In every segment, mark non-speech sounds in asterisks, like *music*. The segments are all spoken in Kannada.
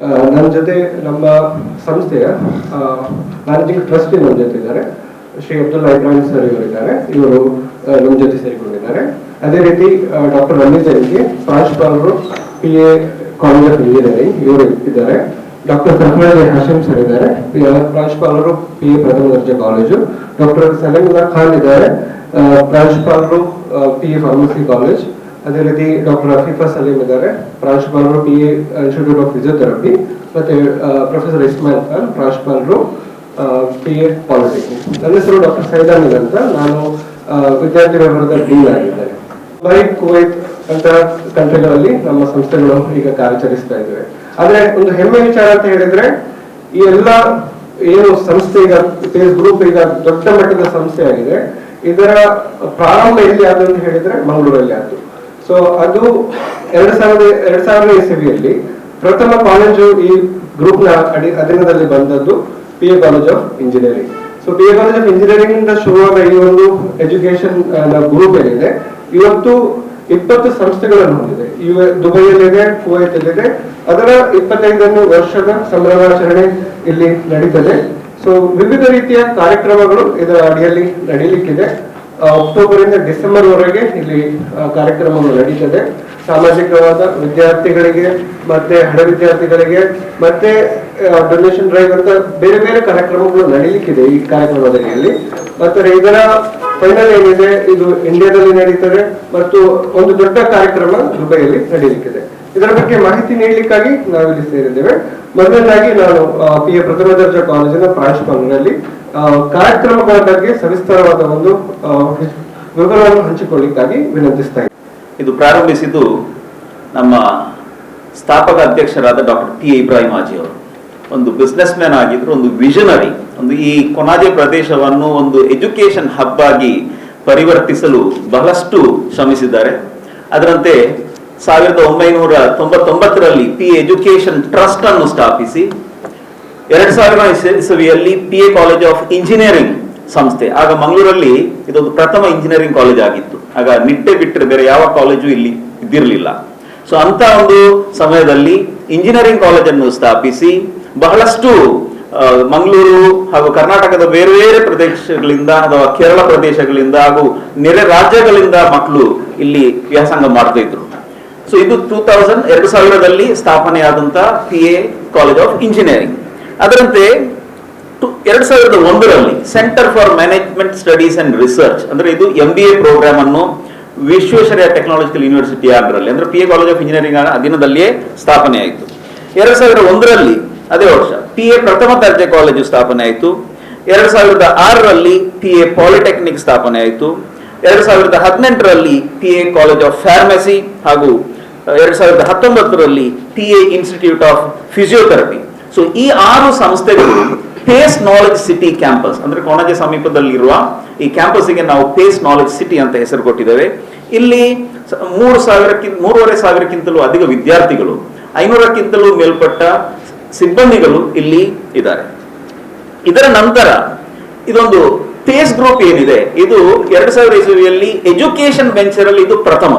ನನ್ನ ಜೊತೆ ನಮ್ಮ ಸಂಸ್ಥೆಯ ಮ್ಯಾನೇಜಿಂಗ್ ಟ್ರಸ್ಟಿ ನಮ್ಮ ಜೊತೆ ಇದ್ದಾರೆ. ಶ್ರೀ ಅಬ್ದುಲ್ ಇಬ್ರಾಹಿಂ ಸರ್ ಇವರಿದ್ದಾರೆ. ಇವರು ನಮ್ಮ ಜೊತೆ ಸೇರಿಕೊಂಡಿದ್ದಾರೆ. ಅದೇ ರೀತಿ ಡಾಕ್ಟರ್ ರಮೇಶ್ ಅವರಿಗೆ ಪ್ರಾಂಶುಪಾಲರು, P A college of engineering ಇವರು ಇದ್ದಾರೆ. ಡಾಕ್ಟರ್ ಸಫರಾಜ್ ಹಾಶಿಂ ಸರ್ ಇದ್ದಾರೆ. ಪ್ರಾಂಶುಪಾಲರು, ಪಿ ಎ ಪ್ರಥಮ ದರ್ಜೆ ಕಾಲೇಜು. ಡಾಕ್ಟರ್ ಸಲೀಮುಲ್ಲಾ ಖಾನ್ ಇದ್ದಾರೆ. ಪ್ರಾಂಶುಪಾಲರು ಪಿ ಎ ಫಾರ್ಮಸಿ ಕಾಲೇಜ್ ಅದೇ ರೀತಿ ಡಾಕ್ಟರ್ ಅಫೀಫಾ ಸಲೀಂ ಇದ್ದಾರೆ. ಪ್ರಾಂಶುಪಾಲರು P A institute of physiotherapy ಮತ್ತೆ ಪ್ರೊಫೆಸರ್ ಇಸ್ಮಾಯಿಲ್ ಖಾನ್ ಪ್ರಾಂಶುಪಾಲರು ಪಿ ಎ ಪಾಲಿಟೆಕ್ನಿಕ್ ನನ್ನ ಹೆಸರು ಡಾಕ್ಟರ್ ಸೈದಾನಿಲ್ ಅಂತ. ನಾನು ವಿದ್ಯಾರ್ಥಿ ವ್ಯವಹಾರದ ಡೀನ್ ಆಗಿದ್ದೇನೆ. ದುಬೈ ಕುವೈತ್ ಅಂತ ಕಂಟ್ರಿಗಳಲ್ಲಿ ನಮ್ಮ ಸಂಸ್ಥೆಗಳು ಈಗ ಕಾರ್ಯಾಚರಿಸ್ತಾ ಇದ್ದೇವೆ. ಆದ್ರೆ ಒಂದು ಹೆಮ್ಮೆ ವಿಚಾರ ಅಂತ ಹೇಳಿದ್ರೆ, ಈ ಎಲ್ಲ ಏನು ಸಂಸ್ಥೆ ಈಗ ಪೇಸ್ ಗ್ರೂಪ್ ಈಗ ದೊಡ್ಡ ಮಟ್ಟದ ಸಂಸ್ಥೆ ಆಗಿದೆ. ಇದರ ಪ್ರಾರಂಭ ಎಲ್ಲಿ ಆದ ಅಂತ ಹೇಳಿದ್ರೆ ಮಂಗಳೂರಲ್ಲಿ ಆದ್ದು ಸೊ ಅದು ಎರಡ್ ಸಾವಿರದ ಎರಡ್ ಸಾವಿರದ ಇಸವಿಯಲ್ಲಿ ಪ್ರಥಮ ಕಾಲೇಜು ಈ ಗ್ರೂಪ್ನ ಅಡಿ, ಅಧೀನದಲ್ಲಿ ಬಂದದ್ದು P A college of engineering so P A college of engineering ಇಂದ ಶುರುವಾದ ಈ ಒಂದು ಎಜುಕೇಶನ್ ಗ್ರೂಪ್ ಏನಿದೆ ಇವತ್ತು ಇಪ್ಪತ್ತು ಸಂಸ್ಥೆಗಳನ್ನು ಹೊಂದಿದೆ. ಇವ ದುಬೈಯಲ್ಲಿದೆ, ಕುವೈತಲ್ಲಿದೆ. ಅದರ ಇಪ್ಪತ್ತೈದನೇ ವರ್ಷದ ಸಂಭ್ರಮಾಚರಣೆ ಇಲ್ಲಿ ನಡೀತದೆ. ಸೊ ವಿವಿಧ ರೀತಿಯ ಕಾರ್ಯಕ್ರಮಗಳು ಇದರ ಅಡಿಯಲ್ಲಿ ನಡೀಲಿಕ್ಕಿದೆ. ಅಕ್ಟೋಬರ್ ಇಂದ ಡಿಸೆಂಬರ್ ವರೆಗೆ ಇಲ್ಲಿ ಕಾರ್ಯಕ್ರಮ ಕಾರ್ಯಕ್ರಮಗಳು ನಡೀತದೆ. ಸಾಮಾಜಿಕವಾದ ವಿದ್ಯಾರ್ಥಿಗಳಿಗೆ ಮತ್ತೆ ಹಣ ವಿದ್ಯಾರ್ಥಿಗಳಿಗೆ ಮತ್ತೆ ಡೊನೇಷನ್ ಡ್ರೈವ್ ಅಂತ ಬೇರೆ ಬೇರೆ ಕಾರ್ಯಕ್ರಮಗಳು ನಡೀಲಿಕ್ಕಿದೆ ಈ ಕಾರ್ಯಕ್ರಮದಲ್ಲಿ ಮತ್ತೆ ಇದರ ಫೈನಲ್ ಏನಿದೆ, ಇದು ಇಂಡಿಯಾದಲ್ಲಿ ನಡೀತದೆ ಮತ್ತು ಒಂದು ದೊಡ್ಡ ಕಾರ್ಯಕ್ರಮ ದುಬೈಯಲ್ಲಿ ನಡೀಲಿಕ್ಕಿದೆ. ಇದರ ಬಗ್ಗೆ ಮಾಹಿತಿ ನೀಡಲಿಕ್ಕಾಗಿ ನಾವಿಲ್ಲಿ ಸೇರಿದ್ದೇವೆ. ಮೊದಲನೇದಾಗಿ ನಾನು ಪಿ ಎ ಪ್ರಥಮ ದರ್ಜೆ ಕಾಲೇಜಿನ ಪ್ರಾಂಶುಪಾಲನಲ್ಲಿ ಕಾರ್ಯಕ್ರಮಗಳ ಬಗ್ಗೆ ಸವಿಸ್ತಾರವಾದ ಒಂದು ವಿವರವನ್ನು ಹಂಚಿಕೊಳ್ಳಿಕ್ಕಾಗಿ ವಿನಂತಿಸ್ತಾ. ಇದು ಪ್ರಾರಂಭಿಸಿದ್ದು ನಮ್ಮ ಸ್ಥಾಪಕ ಅಧ್ಯಕ್ಷರಾದ ಡಾಕ್ಟರ್ ಟಿ ಇಬ್ರಾಹಿಂ ಅವರು ಒಂದು ಬಿಸ್ನೆಸ್ ಮ್ಯಾನ್ ಆಗಿದ್ರು, ಒಂದು ವಿಷನರಿ ಒಂದು ಈ ಕೊನಾಜೆ ಪ್ರದೇಶವನ್ನು ಒಂದು ಎಜುಕೇಶನ್ ಹಬ್ ಆಗಿ ಪರಿವರ್ತಿಸಲು ಬಹಳಷ್ಟು ಶ್ರಮಿಸಿದ್ದಾರೆ ಅದರಂತೆ ಸಾವಿರದ ಒಂಬೈನೂರ ತೊಂಬತ್ತೊಂಬತ್ತರಲ್ಲಿ ಪಿ ಎಜುಕೇಶನ್ ಟ್ರಸ್ಟ್ ಅನ್ನು ಸ್ಥಾಪಿಸಿ ಎರಡ್ ಸಾವಿರ ಇಸ- ಇಸವಿಯಲ್ಲಿ P A college of engineering ಸಂಸ್ಥೆ. ಆಗ ಮಂಗಳೂರಲ್ಲಿ ಇದೊಂದು ಪ್ರಥಮ ಇಂಜಿನಿಯರಿಂಗ್ ಕಾಲೇಜ್ ಆಗಿತ್ತು. ಆಗ ನಿಟ್ಟೆ ಬಿಟ್ಟರೆ ಬೇರೆ ಯಾವ ಕಾಲೇಜು ಇಲ್ಲಿ ಇದ್ದಿರಲಿಲ್ಲ. ಸೊ ಅಂತ ಒಂದು ಸಮಯದಲ್ಲಿ ಇಂಜಿನಿಯರಿಂಗ್ ಕಾಲೇಜನ್ನು ಸ್ಥಾಪಿಸಿ, ಬಹಳಷ್ಟು ಮಂಗಳೂರು ಹಾಗೂ ಕರ್ನಾಟಕದ ಬೇರೆ ಬೇರೆ ಪ್ರದೇಶಗಳಿಂದ ಅಥವಾ ಕೇರಳ ಪ್ರದೇಶಗಳಿಂದ ಹಾಗೂ ನೆರೆ ರಾಜ್ಯಗಳಿಂದ ಮಕ್ಕಳು ಇಲ್ಲಿ ವ್ಯಾಸಂಗ ಮಾಡ್ತಾ ಇದ್ರು. ಸೊ ಇದು ಟೂ ತೌಸಂಡ್ ಎರಡು ಸಾವಿರದಲ್ಲಿ ಸ್ಥಾಪನೆಯಾದಂತ P A college of engineering ಅದರಂತೆ ಎರಡು ಸಾವಿರದ ಒಂದರಲ್ಲಿ centre for management studies and research ಅಂದ್ರೆ ಇದು ಎಂ ಬಿ ಎ ಪ್ರೋಗ್ರಾಮ್ ಅನ್ನು ವಿಶ್ವೇಶ್ವರಯ್ಯ ಟೆಕ್ನಾಲಜಿಕಲ್ ಯೂನಿವರ್ಸಿಟಿ ಅದರಲ್ಲಿ ಅಂದ್ರೆ P A college of engineering ಅಧೀನದಲ್ಲಿಯೇ ಸ್ಥಾಪನೆ ಆಯಿತು. ಎರಡು ಸಾವಿರದ ಒಂದರಲ್ಲಿ ಅದೇ ವರ್ಷ ಪಿ ಎ ಪ್ರಥಮ ದರ್ಜೆ ಕಾಲೇಜು ಸ್ಥಾಪನೆ ಆಯಿತು. ಎರಡು ಸಾವಿರದ ಆರರಲ್ಲಿ ಪಿ ಎ ಪಾಲಿಟೆಕ್ನಿಕ್ ಸ್ಥಾಪನೆ ಆಯಿತು. ಎರಡು ಸಾವಿರದ ಹದಿನೆಂಟರಲ್ಲಿ P A college of pharmacy ಹಾಗೂ, ಎರಡು ಸಾವಿರದ ಹತ್ತೊಂಬತ್ತರಲ್ಲಿ P A institute of physiotherapy so ಈ ಆರು ಸಂಸ್ಥೆಗಳು ಪೇಸ್ ನಾಲೆಜ್ ಸಿಟಿ ಕ್ಯಾಂಪಸ್ ಅಂದ್ರೆ ಕೊಣಜೆ ಸಮೀಪದಲ್ಲಿರುವ ಈ ಕ್ಯಾಂಪಸ್ಗೆ ನಾವು ಪೇಸ್ ನಾಲೆಜ್ ಸಿಟಿ ಅಂತ ಹೆಸರು ಕೊಟ್ಟಿದ್ದೇವೆ. ಇಲ್ಲಿ ಮೂರು ಸಾವಿರಕ್ಕಿಂತ ಮೂರುವರೆ ಸಾವಿರಕ್ಕಿಂತಲೂ ಅಧಿಕ ವಿದ್ಯಾರ್ಥಿಗಳು, ಐನೂರಕ್ಕಿಂತಲೂ ಮೇಲ್ಪಟ್ಟ ಸಿಬ್ಬಂದಿಗಳು ಇಲ್ಲಿ ಇದ್ದಾರೆ. ಇದರ ನಂತರ ಇದೊಂದು ಪೇಸ್ ಗ್ರೂಪ್ ಏನಿದೆ? ಇದು ಎರಡು ಸಾವಿರ ಇಸವಿಯಲ್ಲಿ ಎಜುಕೇಶನ್ ವೆಂಚರ್ ಅಲ್ಲಿ ಇದು ಪ್ರಥಮ.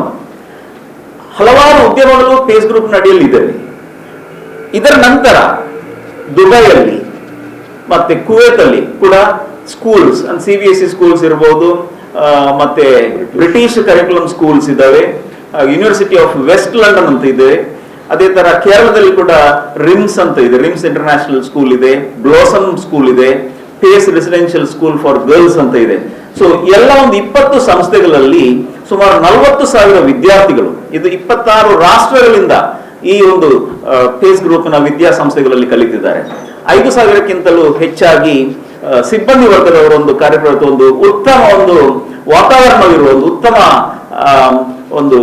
ಹಲವಾರು ಉದ್ಯಮಗಳು ಪೇಸ್ ಗ್ರೂಪ್ ನಡೆಯಲಿದ್ದಾವೆ ಇದರ ನಂತರ ದುಬೈಯಲ್ಲಿ, ಮತ್ತೆ ಕುವೇತಲ್ಲಿ ಕೂಡ schools C B S E schools ಇರ್ಬೋದು ಮತ್ತೆ ಬ್ರಿಟಿಷ್ ಕರಿಕುಲಮ್ ಸ್ಕೂಲ್ಸ್ ಇದ್ದಾವೆ. ಯೂನಿವರ್ಸಿಟಿ ಆಫ್ ವೆಸ್ಟ್ ಲಂಡನ್ ಅಂತ ಇದೆ. ಅದೇ ತರ ಕೇರಳದಲ್ಲಿ ಕೂಡ ರಿಮ್ಸ್ ಅಂತ ಇದೆ. ರಿಮ್ಸ್ ಇಂಟರ್ನ್ಯಾಷನಲ್ ಸ್ಕೂಲ್ ಇದೆ. ಬ್ಲೋಸಮ್ ಸ್ಕೂಲ್ ಇದೆ. Pace residential school for girls ಅಂತ ಇದೆ. ಸೊ ಎಲ್ಲ ಒಂದು ಇಪ್ಪತ್ತು ಸಂಸ್ಥೆಗಳಲ್ಲಿ ಸುಮಾರು ನಲವತ್ತು ಸಾವಿರ ವಿದ್ಯಾರ್ಥಿಗಳು, ಇದು ಇಪ್ಪತ್ತಾರು ರಾಷ್ಟ್ರಗಳಿಂದ ಈ ಒಂದು ಪೇಸ್ ಗ್ರೂಪ್ನ ವಿದ್ಯಾಸಂಸ್ಥೆಗಳಲ್ಲಿ ಕಲಿತಿದ್ದಾರೆ. ಐದು ಸಾವಿರಕ್ಕಿಂತಲೂ ಹೆಚ್ಚಾಗಿ ಸಿಬ್ಬಂದಿ ವರ್ಗದವರ ಒಂದು ಕಾರ್ಯಕ್ರಮದ ಒಂದು ಉತ್ತಮ ಒಂದು ವಾತಾವರಣವಿರುವ ಒಂದು ಉತ್ತಮ ಒಂದು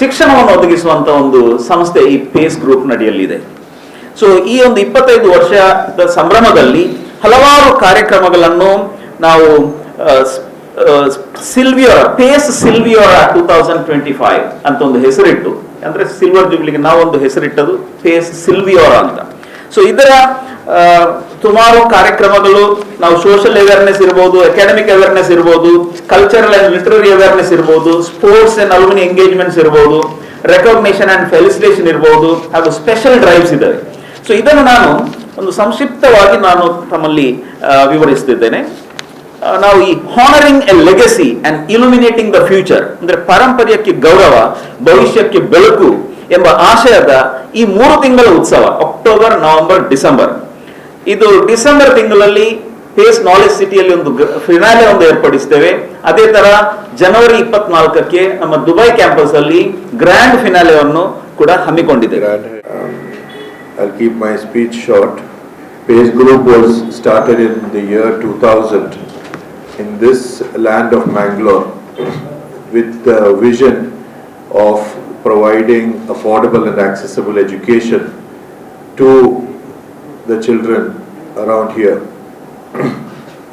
ಶಿಕ್ಷಣವನ್ನು ಒದಗಿಸುವಂತ ಒಂದು ಸಂಸ್ಥೆ ಈ ಪೇಸ್ ಗ್ರೂಪ್ ನಡೆಯಲ್ಲಿದೆ. ಸೊ ಈ ಒಂದು ಇಪ್ಪತ್ತೈದು ವರ್ಷದ ಸಂಭ್ರಮದಲ್ಲಿ ಹಲವಾರು ಕಾರ್ಯಕ್ರಮಗಳನ್ನು ನಾವು Silviora, Pace Silviora two thousand twenty five ಅಂತ ಒಂದು ಹೆಸರಿಟ್ಟು ಅಂದ್ರೆ ಸಿಲ್ವರ್ ಜುಬ್ಲಿಗೆ ನಾವೊಂದು ಹೆಸರಿಟ್ಟದು ಫೇಸ್ ಸಿಲ್ವಿಯೋರ ಅಂತ. ಸೊ ಇದರ ಸುಮಾರು ಕಾರ್ಯಕ್ರಮಗಳು, ನಾವು ಸೋಷಿಯಲ್ ಅವೇರ್ನೆಸ್ ಇರ್ಬೋದು ಅಕಾಡೆಮಿಕ್ ಅವೇರ್ನೆಸ್ ಇರ್ಬೋದು ಕಲ್ಚರಲ್ ಅಂಡ್ ಲಿಟ್ರರಿ ಅವೇರ್ನೆಸ್ ಇರ್ಬೋದು ಸ್ಪೋರ್ಟ್ಸ್ ಅಂಡ್ ಅಲ್ಮಿನಿ ಎಂಗೇಜ್ಮೆಂಟ್ಸ್ ಇರ್ಬೋದು ರೆಕಗ್ನೇಷನ್ ಅಂಡ್ ಫೆಲಿಸಿಟೇಷನ್ ಇರ್ಬೋದು, ಹಾಗೂ ಸ್ಪೆಷಲ್ ಡ್ರೈವ್ಸ್ ಇದ್ದಾವೆ. ಸೊ ಇದನ್ನು ನಾನು ಒಂದು ಸಂಕ್ಷಿಪ್ತವಾಗಿ ನಾನು ತಮ್ಮಲ್ಲಿ ವಿವರಿಸ್ತಿದ್ದೇನೆ. ನಾವು ಈ honouring a legacy and illuminating the future ಅಂದ್ರೆ ಪಾರಂಪರ್ಯಕ್ಕೆ ಗೌರವ, ಭವಿಷ್ಯಕ್ಕೆ ಬೆಳಕು ಎಂಬ ಆಶಯದ ಈ ಮೂರು ತಿಂಗಳ ಉತ್ಸವ ಅಕ್ಟೋಬರ್ ನವೆಂಬರ್ ಡಿಸೆಂಬರ್ ಇದು ಡಿಸೆಂಬರ್ ತಿಂಗಳಲ್ಲಿ ಪೇಸ್ ನಾಲೆಜ್ ಸಿಟಿಯಲ್ಲಿ ಒಂದು ಫಿನಾಲೆ ಒಂದು ಏರ್ಪಡಿಸ್ತೇವೆ. ಅದೇ ತರ ಜನವರಿ ಇಪ್ಪತ್ನಾಲ್ಕಕ್ಕೆ ನಮ್ಮ ದುಬೈ ಕ್ಯಾಂಪಸ್ ಅಲ್ಲಿ ಗ್ರ್ಯಾಂಡ್ ಫಿನಾಲೆವನ್ನು ಕೂಡ speech short. Page Group was started in the year 2000 in this land of Mangalore with the vision of providing affordable and accessible education to the children around here. *clears throat*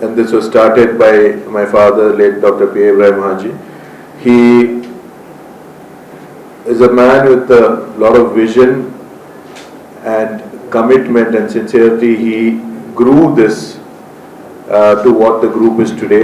And this was started by my father, late Dr. P. Ibrahim Haji. He is a man with a lot of vision and commitment and sincerity. He grew this Uh, to what the group is today.